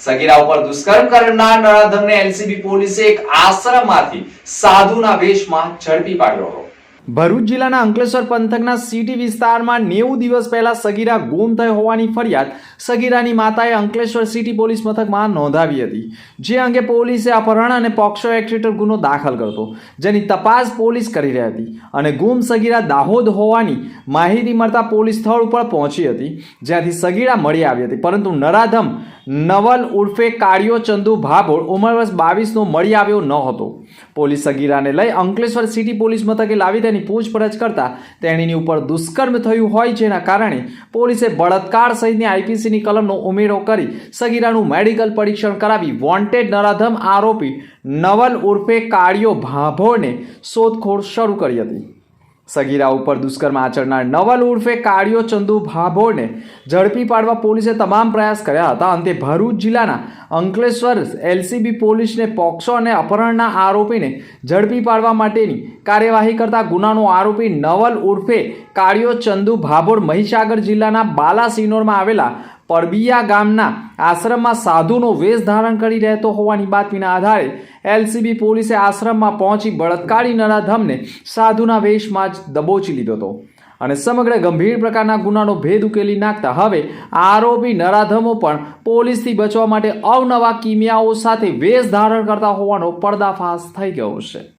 સગીરા ઉપર દુષ્કર્મ કરનાર નરાધમને એલસીબી પોલીસે એક આશ્રમમાંથી સાધુના વેશમાં ઝડપી પાડ્યો હતો. ભરૂચ જિલ્લાના અંકલેશ્વર પંથકના સિટી વિસ્તારમાં નેવું દિવસ પહેલા સગીરા ગુમ થઈ હોવાની ફરિયાદ સગીરાની માતાએ અંકલેશ્વર સિટી પોલીસ મથકમાં નોંધાવી હતી. જે અંગે પોલીસે અપહરણ અને પોક્સો એક્ટ ગુનો દાખલ કરતો. જેની તપાસ પોલીસ કરી રહી હતી અને ગુમ સગીરા દાહોદ હોવાની માહિતી મળતા પોલીસ સ્થળ ઉપર પહોંચી હતી. જ્યાંથી સગીરા મળી આવી હતી. પરંતુ નરાધમ નવલ ઉર્ફે કાળિયો ચંદુ ભાભોળ ઉંમર વર્ષ બાવીસનો મળી આવ્યો ન હતો. પોલીસ સગીરાને લઈ અંકલેશ્વર સિટી પોલીસ મથકે લાવી તેની પૂછપરછ કરતા તેણીની ઉપર દુષ્કર્મ થયું હોય જેના કારણે પોલીસે બળાત્કાર સહિતની આઈપીસીની કલમનો ઉમેરો કરી સગીરાનું મેડિકલ પરીક્ષણ કરાવી વોન્ટેડ નરાધમ આરોપી નવલ ઉર્ફે કાળિયો ભાભોને શોધખોળ શરૂ કરી હતી. સગીરા ઉપર દુષ્કર્મ આચરનાર નવલ ઉર્ફે કાળિયો ચંદુ ભાભોળને ઝડપી પાડવા પોલીસે તમામ પ્રયાસ કર્યા હતા. અંતે ભરૂચ જિલ્લાના અંકલેશ્વર એલસીબી પોલીસને પોક્સો અને અપહરણના આરોપીને ઝડપી પાડવા માટેની કાર્યવાહી કરતા ગુનાનો આરોપી નવલ ઉર્ફે કાળિયો ચંદુ ભાભોર મહીસાગર જિલ્લાના બાલાસિનોરમાં આવેલા પરબિયા ગામના આશ્રમમાં સાધુનો વેશ ધારણ કરી રહેતો હોવાની બાતમીના આધારે એલસીબી પોલીસે આશ્રમમાં પહોંચી બળાત્કારી નરાધમને સાધુના વેશમાં જ દબોચી લીધો હતો. અને સમગ્ર ગંભીર પ્રકારના ગુનાનો ભેદ ઉકેલી નાખતા હવે આરોપી નરાધમો પણ પોલીસથી બચવા માટે અવનવા કિમિયાઓ સાથે વેશ ધારણ કરતા હોવાનો પર્દાફાશ થઈ ગયો છે.